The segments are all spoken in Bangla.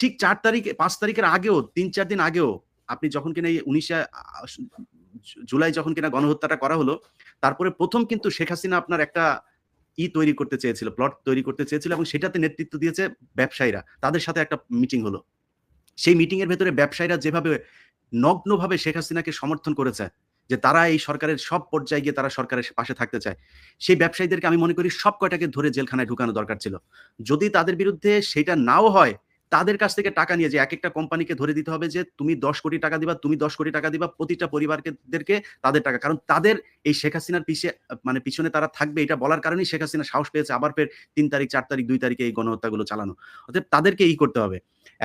ঠিক চার তারিখে, পাঁচ তারিখের আগেও, তিন চার দিন আগেও আপনি যখন কিনা এই উনিশে জুলাই যখন কিনা গণহত্যাটা করা হলো, তারপরে প্রথম কিন্তু শেখ হাসিনা আপনার একটা ই তৈরি করতে চেয়েছিল, প্লট তৈরি করতে চেয়েছিল এবং সেটাতে নেতৃত্ব দিয়েছে ব্যবসায়ীরা। তাদের সাথে একটা মিটিং হলো। সেই মিটিং এর ভেতরে ব্যবসায়ীরা যেভাবে নগ্নভাবে শেখ হাসিনাকে সমর্থন করেছে, যে তারা এই সরকারের সব পর্যায়ে গিয়ে তারা সরকারের পাশে থাকতে চায়, সেই ব্যবসায়ীদেরকে আমি মনে করি সব কয়টাকে ধরে জেলখানায় ঢুকানো দরকার ছিল। যদি তাদের বিরুদ্ধে সেটা নাও হয় তাদের কাছ থেকে টাকা নিয়ে যে এক একটা কোম্পানিকে ধরে দিতে হবে যে তুমি দশ কোটি টাকা দিবা, তুমি দশ কোটি টাকা দিবা, প্রতিটা পরিবারকে তাদের টাকা। কারণ তাদের এই শেখ হাসিনার পিছিয়ে মানে পিছনে তারা থাকবে এটা বলার কারণেই শেখ হাসিনা সাহস পেয়েছে আবার ফের তিন তারিখ, চার তারিখ, দুই তারিখে এই গণহত্যাগুলো চালানো। অর্থাৎ তাদেরকে এই করতে হবে।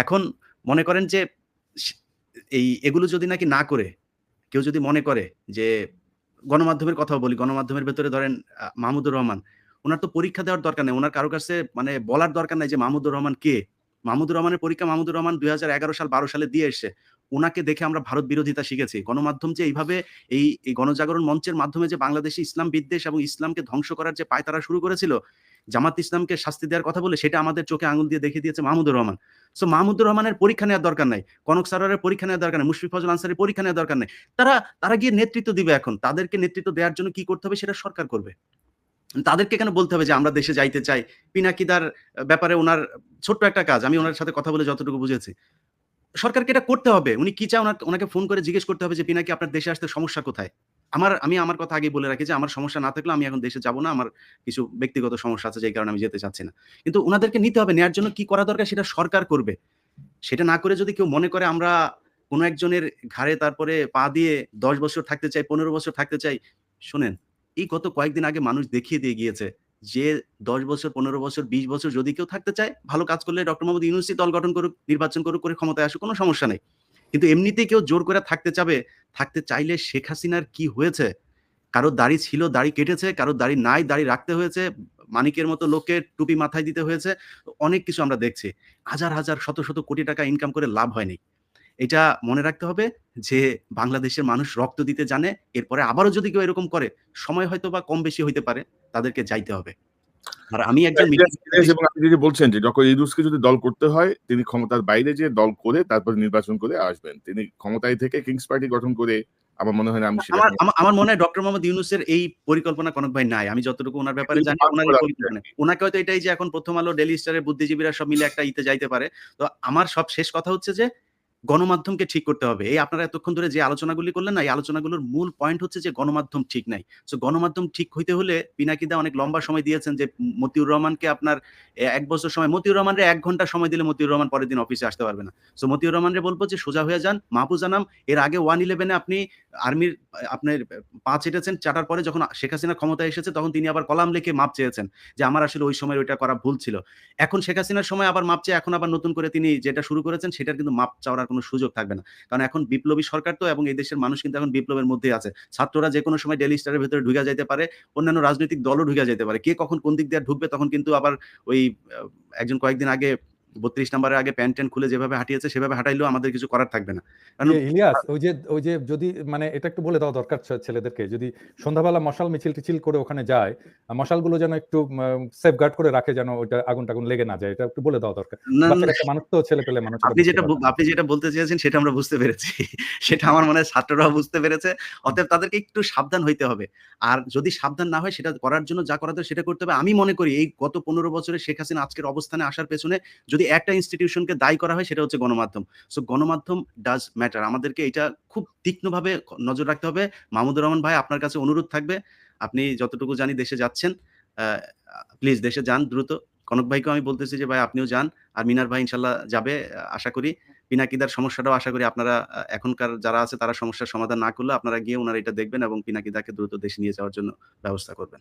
এখন মনে করেন যে এই এগুলো যদি নাকি না করে, কেউ যদি মনে করে যে গণমাধ্যমের কথা বলি, গণমাধ্যমের ভেতরে ধরেন মাহমুদুর রহমান, ওনার তো পরীক্ষা দেওয়ার দরকার নেই, ওনার কারও কাছে মানে বলার দরকার নাই যে মাহমুদুর রহমান কে। মাহমুদুর রহমানের পরীক্ষা মাহমুদুর রহমান দুই হাজার এগারো সাল বারো সালে দিয়ে এসছে। ওনাকে দেখে আমরা ভারত বিরোধিতা শিখেছি। গণমাধ্যম যে এইভাবে এই গণজাগরণ মঞ্চের মাধ্যমে যে বাংলাদেশে ইসলাম বিদ্বেষ এবং ইসলামকে ধ্বংস করার যে পায়তারা শুরু করেছিল, জামাত ইসলামকে শাস্তি দেওয়ার কথা বলে সেটা আমাদের চোখে আঙুল দিয়ে দেখিয়ে দিয়েছে মাহমুদুর রহমান। সো মাহমুদুর রহমানের পরীক্ষা নেওয়ার দরকার নাই। কনক সারারের পরীক্ষা নেওয়ার দরকার নেই। মুশফিক ফজল আনসারের পরীক্ষা নেওয়ার দরকার নেই। তারা তারা গিয়ে নেতৃত্ব দিবে এখন। তাদেরকে নেতৃত্ব দেওয়ার জন্য কি করতে হবে সেটা সরকার করবে। তাদেরকে কেন বলতে হবে যে আমরা দেশে যাইতে চাই? পিনাকিদার ব্যাপারে ওনার ছোট্ট একটা কাজ, আমি ওনার সাথে কথা বলে যতটুকু বুঝেছি। সরকারকে এটা করতে হবে। উনি কি চায় ওনাকে ফোন করে জিজ্ঞেস করতে হবে যে, পিনাকি, আপনার দেশে আসতে সমস্যা কোথায়? আমার, আমি আমার কথা আগে বলে রাখি যে, আমার সমস্যা না থাকলে আমি এখন দেশে যাব না। আমার কিছু ব্যক্তিগত সমস্যা আছে যেই কারণে আমি যেতে চাচ্ছি না। কিন্তু ওনাদেরকে নিতে হবে। নেওয়ার জন্য কি করা দরকার সেটা সরকার করবে। সেটা না করে যদি কেউ মনে করে আমরা কোনো একজনের ঘাড়ে তারপরে পা দিয়ে দশ বছর থাকতে চাই, পনেরো বছর থাকতে চাই, শোনেন এই গত কয়েকদিন আগে মানুষ দেখিয়ে দিয়ে গিয়েছে যে দশ বছর, পনেরো বছর, বিশ বছর যদি কেউ থাকতে চায়, ভালো কাজ করলে ডক্টর মোহাম্মদ ইউনুসি দল গঠন করুক, নির্বাচন করুক, করে ক্ষমতায় আসুক, কোনো সমস্যা নেই। কিন্তু এমনিতেই কেউ জোর করে থাকতে চাবে, থাকতে চাইলে শেখ হাসিনার কি হয়েছে? কারও দাড়ি ছিল, দাড়ি কেটেছে কারও দাড়ি নাই, দাড়ি রাখতে হয়েছে, মানিকের মতো লোককে টুপি মাথায় দিতে হয়েছে, অনেক কিছু আমরা দেখছি। হাজার হাজার, শত শত কোটি টাকা ইনকাম করে লাভ হয়নি। এটা মনে রাখতে হবে যে বাংলাদেশের মানুষ রক্ত দিতে জানে এরপরে আবারও যদি কেউ এরকম করে সময় হয়তো বা কম বেশি হইতে পারে তাদেরকে যাইতে হবে। আর আমি একজন এবং আপনি যদি বলছেন যে ডক্টর ইউনুসকে যদি দল করতে হয় তিনি ক্ষমতার বাইরে যে দল করে তারপর নির্বাচন করে আসবেন। তিনি ক্ষমতায় থেকে কিংস পার্টি গঠন করে আমার মনে হয় আমি আমার আমার মনে হয় ডক্টর মোহাম্মদ ইউনুসের এই পরিকল্পনা কনক ভাই নাই। আমি যতটুকু ওনার ব্যাপারে জানি ওনার পরিকল্পনা ওনাকে হয়তো এটাই যে এখন প্রথম আলো ডেলি স্টারের বুদ্ধিজীবীরা সব মিলে একটা ইতে যাইতে পারে। তো আমার সব শেষ কথা হচ্ছে যে গণমাধ্যমকে ঠিক করতে হবে। এই আপনারা এতক্ষণ ধরে যে আলোচনাগুলি করলেন না, এই আলোচনাগুলোর মূল পয়েন্ট হচ্ছে যে গণমাধ্যম ঠিক নাই। সো গণমাধ্যম ঠিক হইতে হলে পিনাকিদা অনেক লম্বা সময় দিয়েছেন যে মতিউর রহমানকে আপনার এক বছর সময়, মতিউর রহমানরে এক ঘণ্টা সময় দিলে মতিউর রহমান পরের দিন অফিসে আসতে পারবে না। সো মতিউর রহমানরে বলব যে সোজা হয়ে যান, মাহফুজ আনাম, এর আগে ওয়ান ইলেভেনে আপনি আর্মির আপনার পা চেটেছেন চাটার পরে যখন শেখ হাসিনা ক্ষমতায় এসেছে, তখন তিনি আবার কলাম লিখে মাপ চেয়েছেন যে আমার আসলে ওই সময় ওইটা করা ভুল ছিল। এখন শেখ হাসিনার সময় আবার মাপ চেয়ে, এখন আবার নতুন করে তিনি যেটা শুরু করেছেন, সেটার কিন্তু মাপ চাওয়ার কোনো সুযোগ থাকবে না। কারণ এখন বিপ্লবী সরকার তো এবং এই দেশের মানুষ কিন্তু এখন বিপ্লবের মধ্যে আছে। ছাত্ররা যে কোনো সময় ডেলি স্টারের ভেতরে ঢুকে যেতে পারে, অন্যান্য রাজনৈতিক দলও ঢুকে যেতে পারে। কে কখন কোন দিক দিয়ে ঢুকবে তখন কিন্তু আবার ওই একজন কয়েকদিন আগে বত্রিশ নাম্বারের আগে প্যান্ট ট্যান্ট খুলে যেভাবে হাঁটিয়েছে সেভাবে হাঁটাইলেও আমাদের কিছু করার থাকবে না। কারণ ইলিয়াস ওই যে ওই যে যদি মানে এটা একটু বলে দেওয়া দরকার ছেলেদেরকে যদি সন্ধ্যাবেলা মশাল মিছিল টিছিল করে ওখানে যায় মশালগুলো যেন একটু সেফ গার্ড করে রাখে যেন ওইটা আগুন টাগুন লেগে না যায় এটা একটু বলে দেওয়া দরকার। মানুষ তো ছেলে পেলে মানুষ আপনি যেটা আপনি যেটা বলতে চেয়েছেন সেটা আমরা বুঝতে পেরেছি। সেটা আমার মনে হয় ছাত্ররাও বুঝতে পেরেছে। অতএব তাদেরকে একটু সাবধান হইতে হবে। আর যদি সাবধান না হয় সেটা করার জন্য যা করা সেটা করতে হবে। আমি মনে করি এই গত পনেরো বছরে শেখ হাসিনা আজকের অবস্থানে আসার পেছনে যদি একটা ইনস্টিটিউশনকে দায়ী করা হয়, সেটা হচ্ছে গণমাধ্যম। সো গণমাধ্যম ডাজ ম্যাটার আমাদেরকে এটা খুব তীক্ষ্ণভাবে নজর রাখতে হবে। মাহমুদুর রহমান ভাই, আপনার কাছে অনুরোধ থাকবে। আপনি যতটুকু জানি দেশে যাচ্ছেন প্লিজ দেশে যান দ্রুত। কনক ভাইকে আমি বলতেছি যে, ভাই, আপনিও যান। আর মিনার ভাই ইনশাল্লাহ যাবে, আশা করি। পিনাকিদার সমস্যাটাও আশা করি আপনারা এখনকার যারা আছে, তারা সমস্যার সমাধান না করলে আপনারা গিয়ে ওনারা এটা দেখবেন এবং পিনাকিদাকে দ্রুত দেশে নিয়ে যাওয়ার জন্য ব্যবস্থা করবেন।